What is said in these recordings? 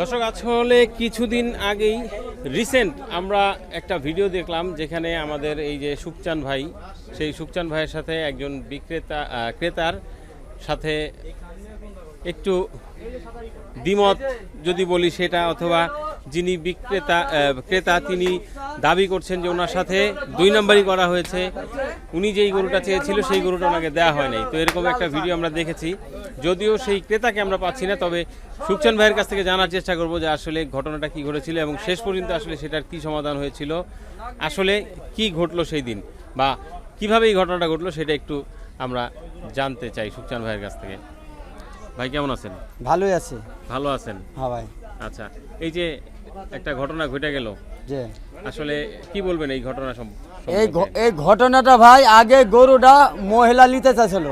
দর্শক আসলে কিছুদিন আগেই রিসেন্ট আমরা একটা ভিডিও দেখলাম যেখানে আমাদের এই যে সুকচান ভাই, সেই সুকচান ভাইয়ের সাথে একজন বিক্রেতা ক্রেতার সাথে একটু দ্বিমত যদি বলি সেটা, অথবা যিনি বিক্রেতা ক্রেতা, তিনি দাবি করছেন যে ওনার সাথে দুই নম্বরই করা হয়েছে। উনি যেই গরুটা চেয়েছিল সেই গরুটা ওনাকে দেওয়া হয় নাই। তো এরকম একটা ভিডিও আমরা দেখেছি। যদিও সেই ক্রেতাকে আমরা পাচ্ছি না তবে সুখচান ভাইয়ের কাছ থেকে জানার চেষ্টা করব যে আসলে ঘটনাটা কি ঘটেছিল এবং শেষ পর্যন্ত আসলে সেটার কি সমাধান হয়েছিল আসলে কি ঘটলো সেই দিন বা কীভাবে এই ঘটনাটা ঘটলো সেটা একটু আমরা জানতে চাই সুখচান ভাইয়ের কাছ থেকে। ভাই কেমন আছেন? ভালোই আছে। ভালো আছেন? হ্যাঁ ভাই। আচ্ছা এই যে একটা ঘটনা ঘটে গেল। যে আসলে কি বলবেন এই ঘটনা সম- এই এই ঘটনাটা ভাই আগে গরুটা মহিলা নিতে চাইছিল।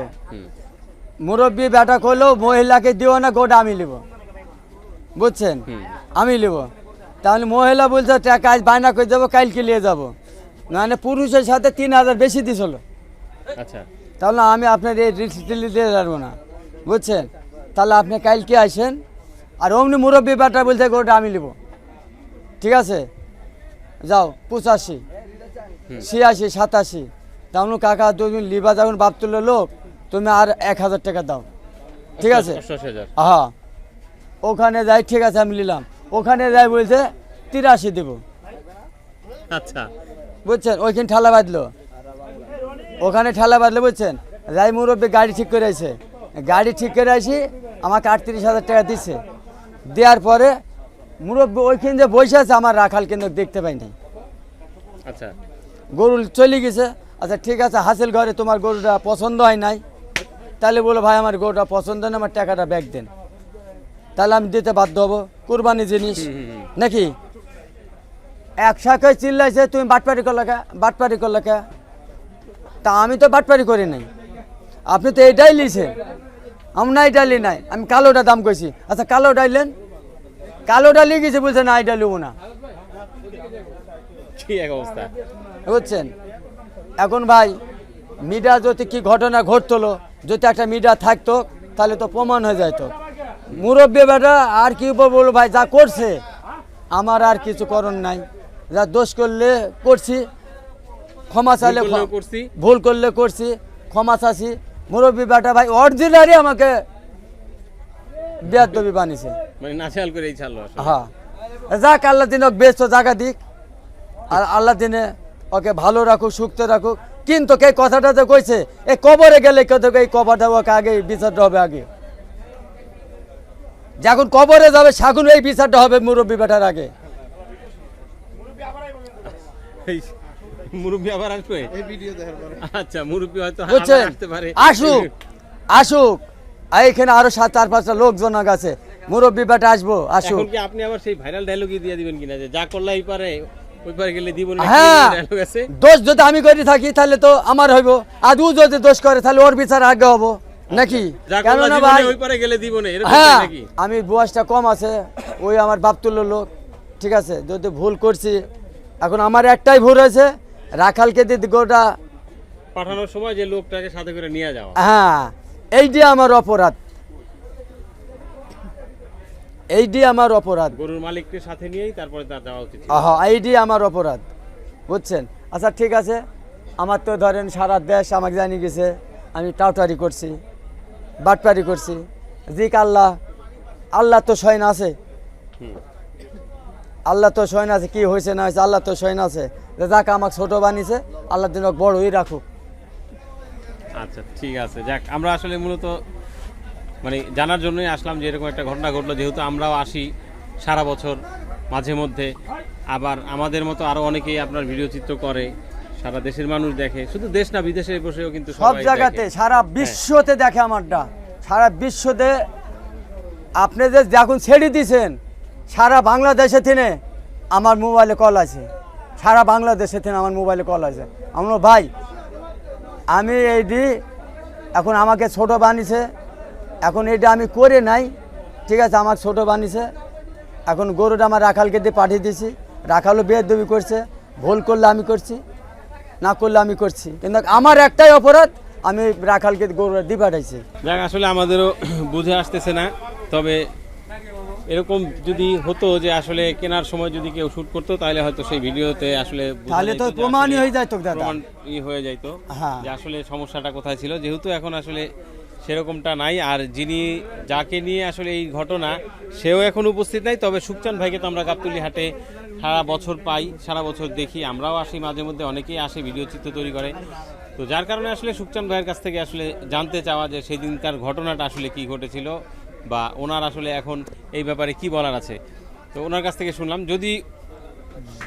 মুরব্বী বেটা করল মহিলাকে দিও না গোটা আমি নিব। বুঝছেন? আমি নিব। তাহলে মহিলা বলছে টাকা আজ বায়না করে যাব কালকে নিয়ে যাব। মানে পুরুষের সাথে তিন হাজার বেশি দিছিল। আচ্ছা। তাহলে আমি আপনার এই রিসিপ্ট দিতে পারব না। বুঝছেন? তাহলে আপনি কালকে আসেন আর অমনি মুরব্বী বেটা বলছে গোটা আমি নিব। ঠিক আছে? যাও পঁচাশি ছিয়াশি সাতাশি। তাহলে কাকা তুমি লিবা যখন বাপ তুলো লোক তুমি আর এক হাজার টাকা দাও। ঠিক আছে? অষ্টআশি হ্যাঁ ওখানে যাই ঠিক আছে আমি নিলাম। ওখানে যাই বলছে তিরাশি দেব। আচ্ছা। বুঝছেন? ওইখানে ঠেলা বাঁধলো। ওখানে ঠেলা বাঁধলো বুঝছেন? যাই মুরব্বী গাড়ি ঠিক করে আছে গাড়ি ঠিক করে আসি আমাকে আটত্রিশ হাজার টাকা দিচ্ছে দেওয়ার পরে মুরব্বী ওইখানে যে বসে আছে আমার রাখাল কিন্তু দেখতে পাই নাই। আচ্ছা। গরু চলে গেছে। আচ্ছা ঠিক আছে হাসিল ঘরে তোমার গরুটা পছন্দ হয় নাই। তাহলে বলো ভাই আমার গরুটা পছন্দ না আমার টাকাটা ব্যাগ দেন। তাহলে আমি দিতে বাধ্য হব। কুরবানি জিনিস। নাকি? এক শাখায় চিল্লাইছে তুমি বাটপারি করলে কে? বাটপারি করলে কে? তা আমি তো বাটপারি করি নাই। আপনি তো এইটাই লিছেন আমি না এটা লি নাই। আমি কালোটা দাম কইছি। আচ্ছা কালো ডাইলেন কালোটা লিয়ে গেছে বলছে না এটা লিবো না। কি এক অবস্থা? বুঝছেন এখন ভাই মিডিয়া যদি কি ঘটনা ঘটতলো যদি একটা মিডিয়া থাকতো তাহলে তো প্রমাণ হয়ে যেত মুরব্বী বেটা আর কি বলব ভাই যা করছে আমার আর কিছু করণ নাই। যা দোষ করলে করছি ক্ষমা চাইলে ভুল করছি। ভুল করলে করছি ক্ষমা চাচ্ছি। মুরব্বী বেটা ভাই অরিজিনালি আমাকে বেয়াদবি বানিয়েছে। মানে হ্যাঁ। যাক আল্লাহ দিন ওকে বেশ জায়গা দিক। আর আল্লাহ দিনে ওকে ভালো রাখুক সুস্থ রাখুক। কিন্তু এই কথাটা যে কইছে এই কবরে গেলে কত এই কবরটা ওকে আগে বিচারটা হবে আগে। যখন কবরে যাবে সাগুন এই বিচারটা হবে মুরব্বী বেটার আগে। এই মুরব্বী আবার আসবে? আচ্ছা মুরব্বী হয়তো আসতে পারে। আসুক আসুক। এখানে আরও সাত চার পাঁচটা লোকজন আছে। মুরব্বী বেটা আসব আসুক। আপনি আবার সেই ভাইরাল ডায়লগই দিয়ে দিবেন কিনা যে যা করলাই পারে? হ্যাঁ দোষ যদি আমি করে থাকি তাহলে তো আমার হইব। আর ও যদি দোষ করে তাহলে ওর বিচার আগে হব। নাকি? কেননা ভাই এরকম হ্যাঁ আমি বয়সটা কম আছে ওই আমার বাপ তুল্য লোক ঠিক আছে? যদি ভুল করছি এখন আমার একটাই ভুল হয়েছে রাখালকে দিদি গোটা পাঠানোর সময় যে লোকটাকে সাথে করে নিয়ে যাওয়া। হ্যাঁ এইটি আমার অপরাধ। এইটি আমার অপরাধ। গরুর মালিককে সাথে নিয়েই তারপরে তার যাওয়া উচিত। আহা এইটি আমার অপরাধ। বুঝছেন? আচ্ছা ঠিক আছে। আমার তো ধরেন সারা দেশ আমাকে জানিয়ে গেছে আমি টাউটারি করছি বাটপারি করছি। জিক আল্লাহ। আল্লাহ তো সয়ন আছে। আল্লাহ তো সয়ন আছে কি হয়েছে না হয়েছে আল্লাহ তো সয়ন আছে। যে যাকে আমাকে ছোট বানিয়েছে আল্লাহ দিন বড়ই রাখুক। আচ্ছা ঠিক আছে। যাক আমরা আসলে মূলত মানে জানার জন্যই আসলাম যে এরকম একটা ঘটনা ঘটলো। যেহেতু আমরাও আসি সারা বছর মাঝে মধ্যে আবার আমাদের মতো আরও অনেকেই আপনার ভিডিও চিত্র করে সারা দেশের মানুষ দেখে। শুধু দেশ না বিদেশে বসেও কিন্তু সব জায়গাতে সারা বিশ্বতে দেখে আমারটা। সারা বিশ্বতে আপনি যে যখন ছেড়ে দিয়েছেন সারা বাংলাদেশে থেকে আমার মোবাইলে কল আছে। সারা বাংলাদেশে থেকে আমার মোবাইলে কল আছে। আমার ভাই আমি এইটি এখন আমাকে ছোট বানিয়েছে এখন এটা আমি করে নাই। ঠিক আছে আমার ছোট বানিয়েছে এখন গরুটা আমার রাখালকে দিয়ে পাঠিয়ে দিয়েছি। রাখালও বেদবি করছে। ভুল করলে আমি করছি না করলে আমি করছি। কিন্তু আমার একটাই অপরাধ আমি রাখালকে গরুটা দিয়ে পাঠাইছি। যাক আসলে আমাদেরও বুঝে আসতেছে না। তবে এরকম যদি হতো যে আসলে কেনার সময় যদি কেউ শুট করতো তাহলে হয়তো সেই ভিডিওতে আসলে তাহলে তো প্রমাণই হয়ে যাইতো দাদা। প্রমাণ ই হয়ে যাইতো হ্যাঁ। যে আসলে সমস্যাটা কোথায় ছিল। যেহেতু এখন আসলে সেরকমটা নাই। আর যিনি যাকে নিয়ে আসলে এই ঘটনা, সেও এখন উপস্থিত নাই। তবে সুখচান ভাইকে তো আমরা গাবতলি হাটে সারা বছর পাই, সারা বছর দেখি। আমরাও আসি মাঝে মধ্যে, অনেকেই আসে, ভিডিও চিত্র তৈরি করে। তো যার কারণে আসলে সুখচান ভাইয়ের কাছ থেকে আসলে জানতে চাওয়া যে সেদিনকার ঘটনাটা আসলে কি ঘটেছিল বা ওনার আসলে এখন এই ব্যাপারে কি বলার আছে। তো ওনার কাছ থেকে শুনলাম। যদি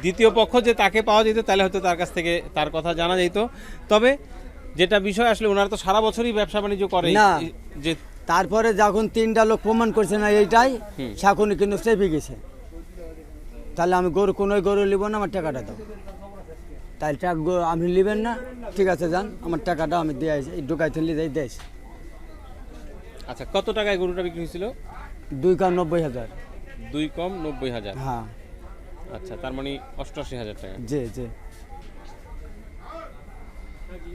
দ্বিতীয় পক্ষ যে তাকে পাওয়া যেত, তাহলে হয়তো তার কাছ থেকে তার কথা জানা যেত। তবে যেটা বিষয় আসলে ওনারা তো সারা বছরই ব্যবসা বাণিজ্য করে। না। যে তারপরে যখন তিনটা লোক প্রমাণ করছে না এইটাই। সেখন কিন্তু চেপে গেছে। তাহলে আমি গরু কোনো গরু নিব না আমার টাকাটা দাও। তাহলে টাকা আপনি নেবেন না ঠিক আছে যান আমার টাকাটা আমি দিয়ে আসি ঢুকাই থেকে যাই দিয়ে আচ্ছা কত টাকায় গরুটা বিক্রি হয়েছিল? দুই কম নব্বই হাজার। দুই কম নব্বই হাজার? হ্যাঁ। আচ্ছা তার মানে অষ্টআশি হাজার টাকা। জি জি।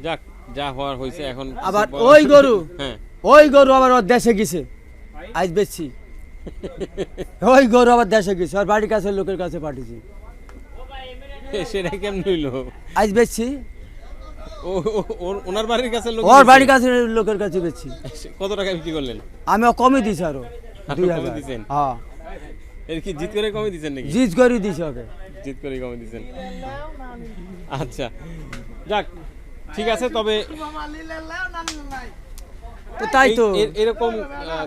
যাক যা হওয়ার হয়েছে এখন আবার ওই গরু? হ্যাঁ। ওই গরু আবার ওর দেশে গেছে। আজ বেচছি। ওই গরু আবার দেশে গেছে আর বাড়ির কাছে লোকের কাছে পাঠিয়েছি। সেটা কেমন হইল? আজ বেচছি। ও ও- ওনার বাড়ির কাছে লোক ওর বাড়ির কাছে লোকের কাছে বেচছি। কত টাকা বিক্রি করলেন? আমি দিছি আরও। দুই কমে হাজার। দিছেন? হ্যাঁ। এর কি জিত করে কমে দিচ্ছেন নাকি? জিজ করে দিছি ওকে। জিত করে কমে দিচ্ছেন আচ্ছা যাক। ঠিক আছে তবে তো তাই তো। এর- এরকম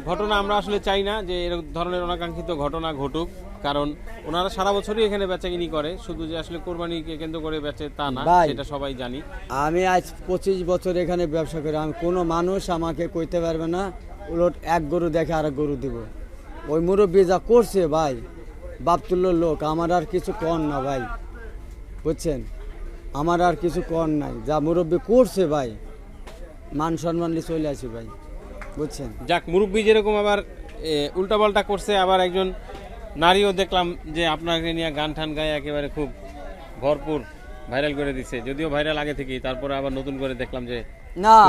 ঘটনা আমরা আসলে চাই না যে এরকম ধরনের অনাকাঙ্ক্ষিত ঘটনা ঘটুক কারণ ওনারা সারা বছরই এখানে বেচাকিনি করে শুধু যে আসলে কোরবানিকে কেন্দ্র করে বেচে তা না। সেটা সবাই জানি। আমি আজ পঁচিশ বছর এখানে ব্যবসা করি আমি কোনো মানুষ আমাকে কইতে পারবে না উলট এক গরু দেখে আর এক গরু দিব। ওই মুরব্বী যা করছে ভাই বাপতুল্য লোক আমার আর কিছু কর না ভাই বুঝছেন? আমার আর কিছু কর নাই। যা মুরব্বী করছে ভাই মান সম্মান নিয়ে চলে আসি ভাই বুঝছেন? যাক মুরব্বী যেরকম আবার উল্টাপাল্টা করছে আবার একজন নারীও দেখলাম যে আপনাকে নিয়ে গান টান গায়ে একেবারে খুব ভরপুর ভাইরাল করে দিছে। যদিও ভাইরাল আগে থেকেই তারপরে আবার নতুন করে দেখলাম যে না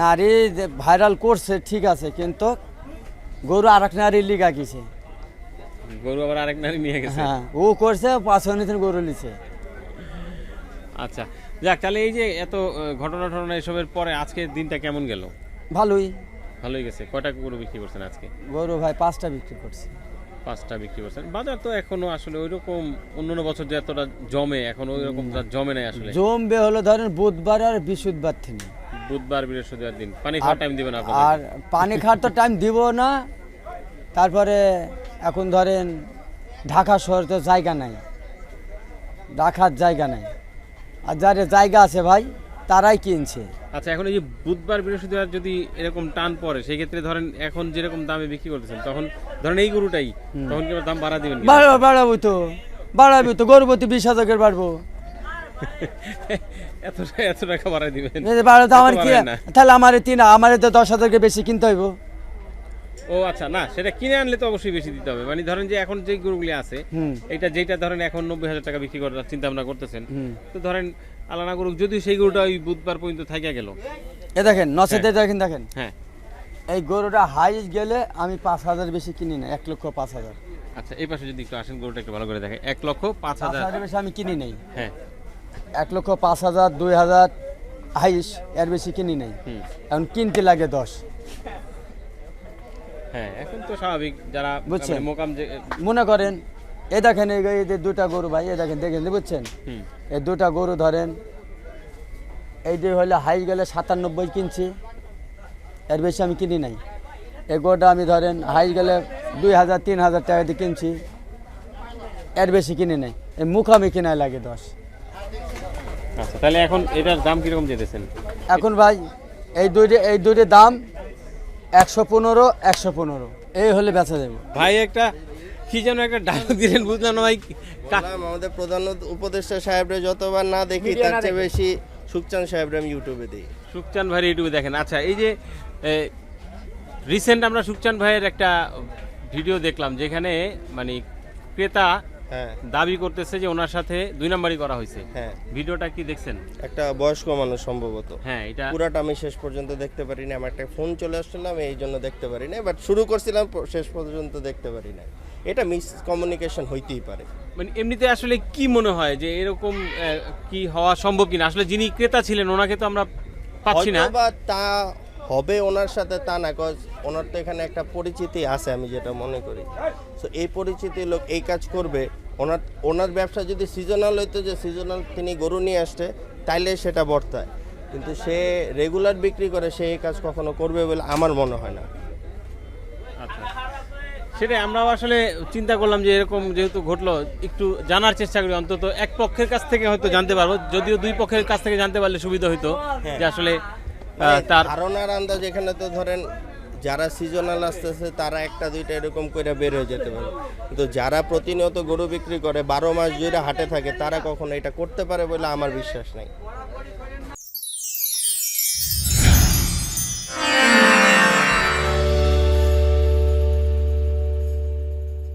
নারী যে ভাইরাল করছে ঠিক আছে কিন্তু গরু আর এক নারী লিগা গেছে। গরু আবার আরেক নারী নিয়ে গেছে? হ্যাঁ ও করছে পাঁচশো গরু লিছে। আচ্ছা যাক তাহলে এই যে এত ঘটনা টটনা এসবের পরে আজকের দিনটা কেমন গেল? ভালোই। ভালোই গেছে। কয়টা গরু বিক্রি করছেন আজকে? গরু ভাই পাঁচটা বিক্রি করছে। পাঁচটা বিক্রি করছেন। বাজার তো এখনও আসলে ওই রকম অন্যান্য বছর যে এতটা জমে এখন ওই রকম তার জমে নাই আসলে। জমবে হলো ধরেন বুধবার আর বৃহস্পতিবার থেকে বুধবার বৃহস্পতিবার দিন। পানি খাওয়ার টাইম দিবেন আপনাদের? আর পানি খাওয়ার তো টাইম দিব না। তারপরে এখন ধরেন ঢাকা শহরে তো জায়গা নাই। রাখার জায়গা নাই। আর যার জায়গা আছে ভাই তারাই কিনছে। আচ্ছা এখন এই যে বুধবার বৃহস্পতিবার যদি এরকম টান পড়ে সেই ক্ষেত্রে ধরেন এখন যেরকম দামে বিক্রি করতেছেন তখন ধরেন এই গরুটাই তখন কি দাম বাড়া দিবেন কিনা? বাড়াবো বাড়াবো তো বাড়াবো তো গরু প্রতি বিশ হাজার বাড়বো। এত এত টাকা বাড়াই দিবেন। যদি বাড়ো তো আমার কি। তাহলে আমার তিন আমার তো দশ হাজারকে বেশি কিনতে হইব। ও আচ্ছা না সেটা কিনে আনলে তো অবশ্যই বেশি দিতে হবে। মানে ধরেন যে এখন যে গরুগুলি আছে এটা যেটা ধরেন এখন নব্বই হাজার টাকা বিক্রি করার চিন্তা ভাবনা করতেছেন তো ধরেন আলানা গরু যদি সেই গরুটা ওই বুধবার পর্যন্ত থাকা গেল। এ দেখেন নসেতে দেখেন দেখেন। হ্যাঁ। এই গরুটা হাই গেলে আমি পাঁচ হাজার বেশি কিনি না এক লক্ষ পাঁচ হাজার। আচ্ছা এই পাশে যদি একটু আসেন গরুটা একটু ভালো করে দেখেন। এক লক্ষ পাঁচ হাজার। বেশি আমি কিনি নেই। হ্যাঁ। এক লক্ষ পাঁচ হাজার দুই হাজার হাইস এর বেশি কিনি নেই। এখন কিনতে লাগে দশ। হ্যাঁ এখন তো স্বাভাবিক যারা বুঝছেন। মানে মোকাম মনে করেন এ দেখেন এই যে দুটা গরু ভাই এ দেখেন দেখেন বুঝছেন? এই দুটা গরু ধরেন এই যে হলে হাই গেলে সাতানব্বই কিনছি এর বেশি আমি কিনি নাই। এই গরুটা আমি ধরেন হাই গেলে দুই হাজার তিন হাজার টাকা দিয়ে কিনছি এর বেশি কিনি নাই। এই মুখামি কিনায় লাগে দশ। আচ্ছা তাহলে এখন এটার দাম কীরকম যেতেছেন? এখন ভাই এই দুইটি এই দুইটি দাম একশো পনেরো একশো পনেরো। এই হলে বেচা যাবে। ভাই একটা কি যেন একটা ডায়লগ দিলেন বুঝলাম না ভাই। আমাদের প্রধান উপদেষ্টা সাহেবরে যতবার না দেখি তার চেয়ে বেশি সুখচান সাহেবরে আমি ইউটিউবে দিই। সুখচান ভাই ইউটিউবে দেখেন। আচ্ছা এই যে রিসেন্ট আমরা সুখচান ভাইয়ের একটা ভিডিও দেখলাম যেখানে মানে ক্রেতা দাবি করতেছে যে ওনার সাথে দুই নাম্বারই করা হয়েছে। হ্যাঁ। ভিডিওটা কি দেখছেন? একটা বয়স্ক মানুষ সম্ভবত। হ্যাঁ এটা পুরাটা আমি শেষ পর্যন্ত দেখতে পারি না আমার একটা ফোন চলে আসছিল আমি এই জন্য দেখতে পারি না বাট শুরু করছিলাম শেষ পর্যন্ত দেখতে পারি না এটা মিস কমিউনিকেশন হইতেই পারে। মানে এমনিতে আসলে কি মনে হয় যে এরকম কি হওয়া সম্ভব কিনা? আসলে যিনি ক্রেতা ছিলেন ওনাকে তো আমরা পাচ্ছি না। বা তা হবে ওনার সাথে তা না কজ ওনার তো এখানে একটা পরিচিতি আছে আমি যেটা মনে করি। তো এই পরিচিতি লোক এই কাজ করবে ওনার ওনার ব্যবসা যদি সিজনাল হইতো যে সিজনাল তিনি গরু নিয়ে আসতে তাইলে সেটা বর্তায়। কিন্তু সে রেগুলার বিক্রি করে সে এই কাজ কখনো করবে বলে আমার মনে হয় না। আচ্ছা। সেটাই আমরাও আসলে চিন্তা করলাম যে এরকম যেহেতু ঘটলো একটু জানার চেষ্টা করি অন্তত এক পক্ষের কাছ থেকে হয়তো জানতে পারব যদিও দুই পক্ষের কাছ থেকে জানতে পারলে সুবিধা হতো যে আসলে মানে তার ধারণার আন্দাজ এখানে তো ধরেন যারা সিজনাল আসতেছে, তারা একটা, দুইটা এরকম করে বের হয়ে যেতে পারে। কিন্তু যারা প্রতিনিয়ত গরু বিক্রি করে, বারো মাস জুড়ে হাটে থাকে, তারা কখনো এটা করতে পারে বলে আমার বিশ্বাস নাই।